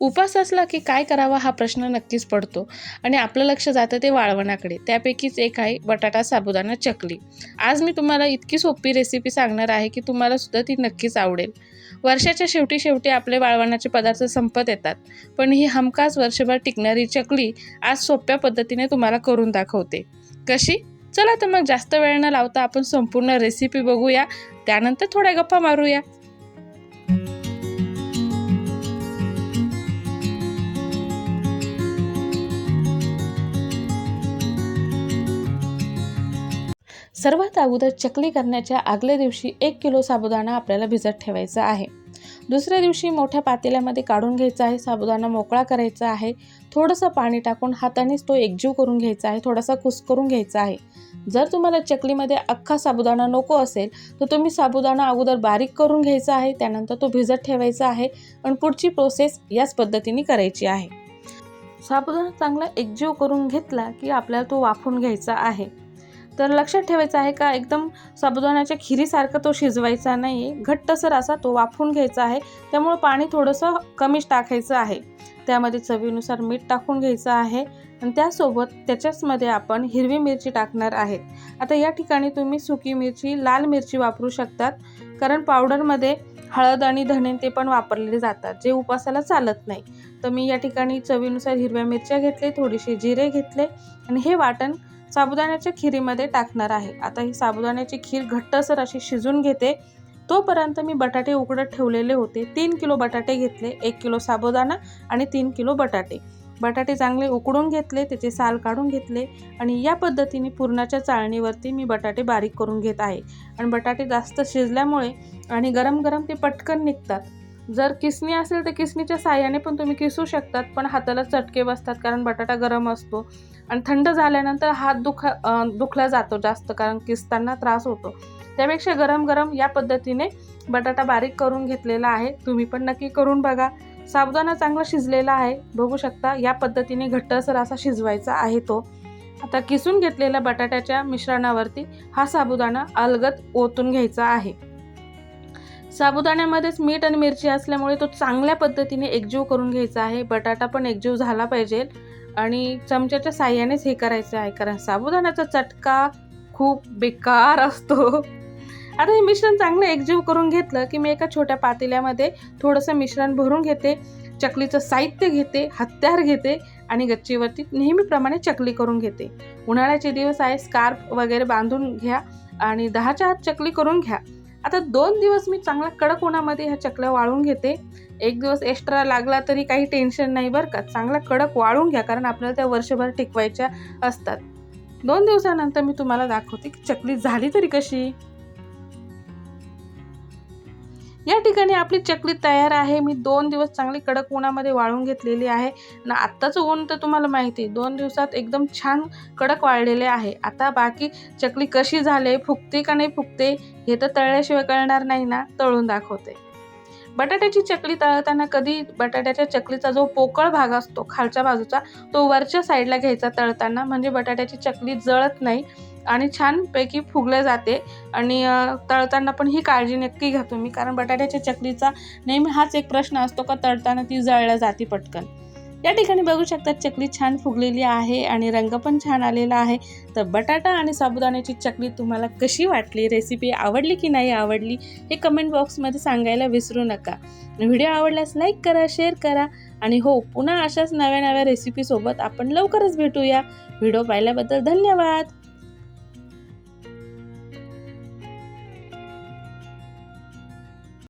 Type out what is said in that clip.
उपास असला की काय करावा हा प्रश्न नक्कीच पडतो. आणि आपलं लक्ष जातं ते वाळवणाकडे. त्यापैकीच एक आहे बटाटा साबुदाणा चकली. आज मी तुम्हाला इतकी सोपी रेसिपी सांगणार आहे की तुम्हाला सुद्धा ती नक्कीच आवडेल. वर्षाच्या शेवटी शेवटी आपले वाळवणाचे पदार्थ संपत येतात. पण ही हमखास वर्षभर टिकणारी चकली आज सोप्या पद्धतीने तुम्हाला करून दाखवते. कशी? चला तर मग जास्त वेळ न लावता आपण संपूर्ण रेसिपी बघूया. त्यानंतर थोड्या गप्पा मारूया. सर्वात अगोदर चकली करण्याच्या आगल्या दिवशी एक किलो साबुदाणा आपल्याला भिजत ठेवायचा आहे. दुसऱ्या दिवशी मोठ्या पातेल्यामध्ये काढून घ्यायचा आहे साबुदाणा मोकळा करायचा आहे. थोडंसं पाणी टाकून हातानेच तो एकजीव करून घ्यायचा आहे थोडासा कुस करून घ्यायचा आहे. जर तुम्हाला चकलीमध्ये अख्खा साबुदाणा नको असेल तर तुम्ही साबुदाणा अगोदर बारीक करून घ्यायचा आहे त्यानंतर तो भिजत ठेवायचा आहे आणि पुढची प्रोसेस याच पद्धतीने करायची आहे. साबुदाणा चांगला एकजीव करून घेतला की आपल्याला तो वाफून घ्यायचा आहे. तर लक्षात ठेवायचं आहे का एकदम साबुदाण्याच्या खिरीसारखं तो शिजवायचा नाही आहे घट्टसर असा तो वाफून घ्यायचा आहे. त्यामुळं पाणी थोडंसं कमीच टाकायचं आहे. त्यामध्ये चवीनुसार मीठ टाकून घ्यायचं आहे. आणि त्यासोबत त्याच्याचमध्ये आपण हिरवी मिरची टाकणार आहेत आता या ठिकाणी तुम्ही सुकी मिरची लाल मिरची वापरू शकतात. कारण पावडरमध्ये हळद आणि धणे ते पण वापरलेले जातात जे उपासाला चालत नाही. तर मी या ठिकाणी चवीनुसार हिरव्या मिरच्या घेतले थोडेसे जिरे घेतले. आणि हे वाटण साबुदाण्याच्या खिरीमध्ये टाकणार आहे. आता ही साबुदाण्याची खीर घट्टसर अशी शिजून घेते. तोपर्यंत मी बटाटे उकडत ठेवलेले होते. तीन किलो बटाटे घेतले. एक किलो साबुदाणा आणि तीन किलो बटाटे. बटाटे चांगले उकडून घेतले त्याचे साल काढून घेतले आणि या पद्धतीने पुरणाच्या चाळणीवरती मी बटाटे बारीक करून घेत आहे. आणि बटाटे जास्त शिजल्यामुळे आणि गरम गरम ते पटकन निघतात. जर किसणी असेल तर किसणीच्या साह्याने पण तुम्ही किसू शकतात पण हाताला चटके बसतात कारण बटाटा गरम असतो. आणि थंड झाल्यानंतर हात दुखा दुखला जातो जास्त कारण किसताना त्रास होतो. त्यापेक्षा गरम गरम या पद्धतीने बटाटा बारीक करून घेतलेला आहे. तुम्ही पण नक्की करून बघा. साबुदाणा चांगला शिजलेला आहे. बघू शकता या पद्धतीने घट्टसर असा शिजवायचा आहे तो. आता किसून घेतलेल्या बटाट्याच्या मिश्रणावरती हा साबुदाणा अलगद ओतून घ्यायचा आहे. साबुदाण्यामध्येच मीठ आणि मिरची असल्यामुळे तो चांगल्या पद्धतीने एकजीव करून घ्यायचा आहे. बटाटा पण एकजीव झाला पाहिजे. आणि चमच्याच्या साह्यानेच हे करायचं आहे. कारण साबुदाण्याचा चटका खूप बेकार असतो. आता हे मिश्रण चांगलं एकजीव करून घेतलं की मी एका छोट्या पातेल्यामध्ये थोडंसं मिश्रण भरून घेते. चकलीचं साहित्य घेते हत्यार घेते आणि गच्चीवरती नेहमीप्रमाणे चकली करून घेते. उन्हाळ्याचे दिवस आहे स्कार्फ वगैरे बांधून घ्या आणि दहाच्या आत चकली करून घ्या. आता दोन दिवस मी चांगला कडक उन्हामध्ये ह्या चकल्या वाळून घेते. एक दिवस एक्स्ट्रा लागला तरी काही टेन्शन नाही बरं का. चांगला कडक वाळून घ्या कारण आपल्याला त्या वर्षभर टिकवायच्या असतात. दोन दिवसानंतर मी तुम्हाला दाखवते की चकली झाली तरी कशी? या ठिकाणी आपली चकली तयार आहे. मी दोन दिवस चांगली कडक उन्हामध्ये वाळून घेतलेली आहे. आणि आत्ताचं ऊन तर तुम्हाला माहिती आहे दोन दिवसात एकदम छान कडक वाळलेले आहे. आता बाकी चकली कशी झाले फुगते का नाही फुगते हे तर तळल्याशिवाय कळणार नाही ना तळून दाखवते. बटाट्याची चकली तळताना कधी बटाट्याच्या चकलीचा जो पोकळ भाग असतो खालच्या बाजूचा तो वरच्या साईडला घ्यायचा तळताना. म्हणजे बटाट्याची चकली जळत नाही. आणि छानपैकी फुगलं जाते. आणि तळताना पण ही काळजी नक्की घ्या तुम्ही कारण बटाट्याच्या चकलीचा नेहमी हाच एक प्रश्न असतो का तळताना ती जळल्या जाते पटकन. या ठिकाणी बघू शकता चकली छान फुगलेली आहे आणि रंग पण छान आलेला आहे. तर बटाटा आणि साबुदाण्याची चकली तुम्हाला कशी वाटली रेसिपी आवडली की नाही आवडली हे कमेंट बॉक्समध्ये सांगायला विसरू नका. व्हिडिओ आवडल्यास लाईक करा शेअर करा आणि हो पुन्हा अशाच नव्या नव्या रेसिपीसोबत आपण लवकरच भेटूया. व्हिडिओ पाहिल्याबद्दल धन्यवाद!